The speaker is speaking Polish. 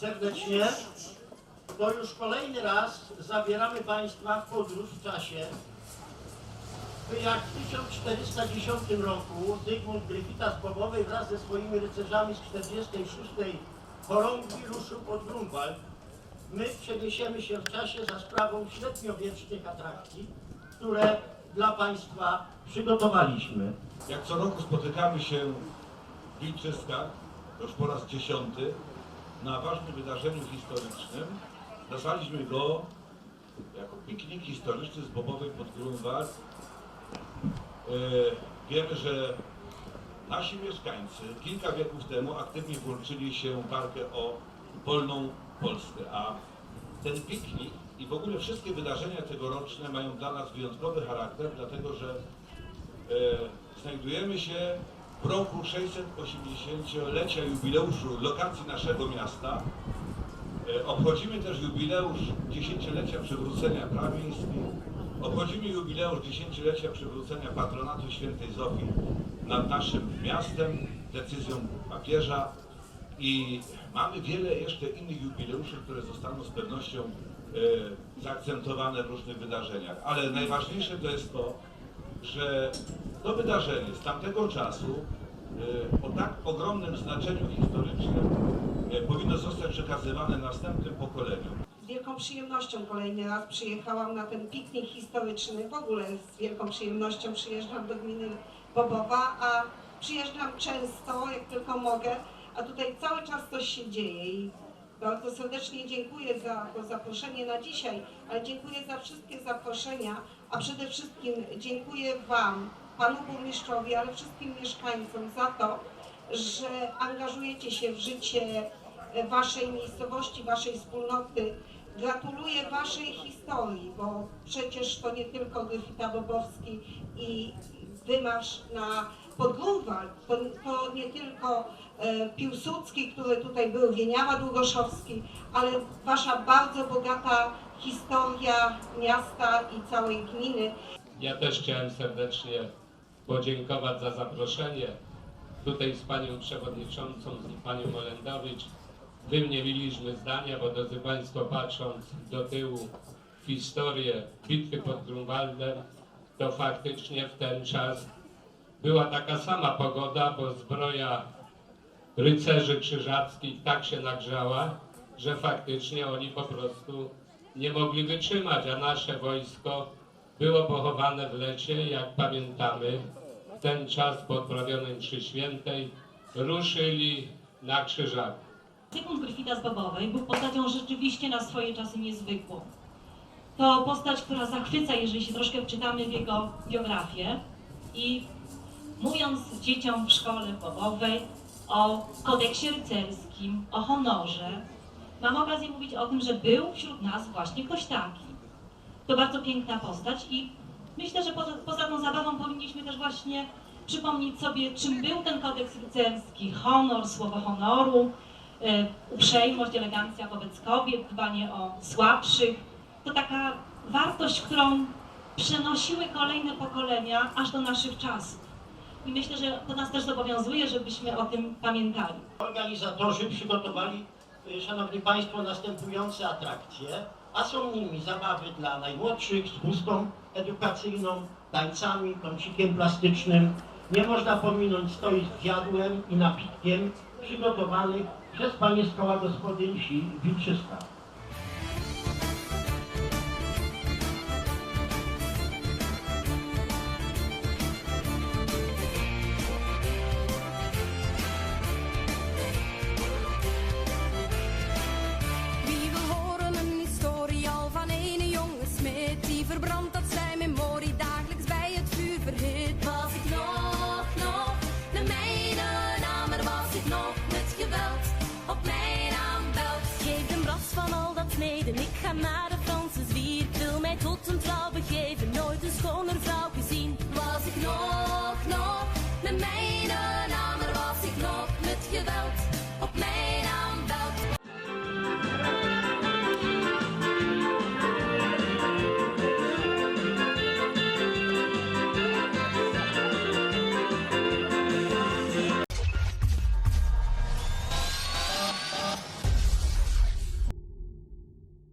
serdecznie. To już kolejny raz zabieramy Państwa w podróż w czasie. by Jak w 1410 roku Zygmunt Gryfita z Bobowej wraz ze swoimi rycerzami z 46. chorągwi ruszył pod Grunwald, my przeniesiemy się w czasie za sprawą średniowiecznych atrakcji, które dla Państwa przygotowaliśmy. Jak co roku spotykamy się w Wilczyskach, już po raz dziesiąty, na ważnym wydarzeniu historycznym. Nazwaliśmy go jako piknik historyczny z Bobowej pod Grunwald. E, wiemy, że nasi mieszkańcy kilka wieków temu aktywnie włączyli się w walkę o wolną Polskę, a ten piknik i w ogóle wszystkie wydarzenia tegoroczne mają dla nas wyjątkowy charakter, dlatego że E, znajdujemy się w roku 680-lecia jubileuszu lokacji naszego miasta. E, obchodzimy też jubileusz dziesięciolecia przywrócenia praw miejskich. Obchodzimy jubileusz dziesięciolecia przywrócenia patronatu świętej Zofii nad naszym miastem, decyzją papieża. I mamy wiele jeszcze innych jubileuszy, które zostaną z pewnością e, zaakcentowane w różnych wydarzeniach. Ale najważniejsze to jest to, że to wydarzenie z tamtego czasu e, o tak ogromnym znaczeniu historycznym e, powinno zostać przekazywane następnym pokoleniom. Z wielką przyjemnością kolejny raz przyjechałam na ten piknik historyczny. W ogóle z wielką przyjemnością przyjeżdżam do gminy Bobowa, a przyjeżdżam często, jak tylko mogę, a tutaj cały czas coś się dzieje i bardzo serdecznie dziękuję za to zaproszenie na dzisiaj, ale dziękuję za wszystkie zaproszenia, a przede wszystkim dziękuję Wam, Panu Burmistrzowi, ale wszystkim mieszkańcom za to, że angażujecie się w życie Waszej miejscowości, Waszej wspólnoty. Gratuluję Waszej historii, bo przecież to nie tylko Gryfita Bobowski i wymarsz na Podgrunwald, to, to nie tylko e, Piłsudski, który tutaj był, Wieniawa Długoszowski, ale Wasza bardzo bogata historia miasta i całej gminy. Ja też chciałem serdecznie podziękować za zaproszenie. Tutaj z panią przewodniczącą, z panią Molendowicz, wymieniliśmy zdania, bo drodzy Państwo, patrząc do tyłu w historię bitwy pod Grunwaldem, to faktycznie w ten czas była taka sama pogoda, bo zbroja rycerzy krzyżackich tak się nagrzała, że faktycznie oni po prostu nie mogli wytrzymać, a nasze wojsko było pochowane w lecie, jak pamiętamy, w ten czas po odprawionej mszy świętej ruszyli na krzyżaku. Zygmunt Gryfita z Bobowej był postacią rzeczywiście na swoje czasy niezwykłą. To postać, która zachwyca, jeżeli się troszkę wczytamy w jego biografię i mówiąc dzieciom w szkole Bobowej o kodeksie rycerskim, o honorze, mam okazję mówić o tym, że był wśród nas właśnie ktoś taki. To bardzo piękna postać i myślę, że poza, poza tą zabawą powinniśmy też właśnie przypomnieć sobie, czym był ten kodeks rycerski, honor, słowo honoru, e, uprzejmość, elegancja wobec kobiet, dbanie o słabszych. To taka wartość, którą przenosiły kolejne pokolenia aż do naszych czasów. I myślę, że to nas też zobowiązuje, żebyśmy o tym pamiętali. Organizatorzy przygotowali, y, Szanowni Państwo, następujące atrakcje, a są nimi zabawy dla najmłodszych z chustą edukacyjną, tańcami, kącikiem plastycznym. Nie można pominąć stoi z zjadłem i napitkiem przygotowanych przez Panie z Koła Gospodyń Wsi Wilczyska. Tot een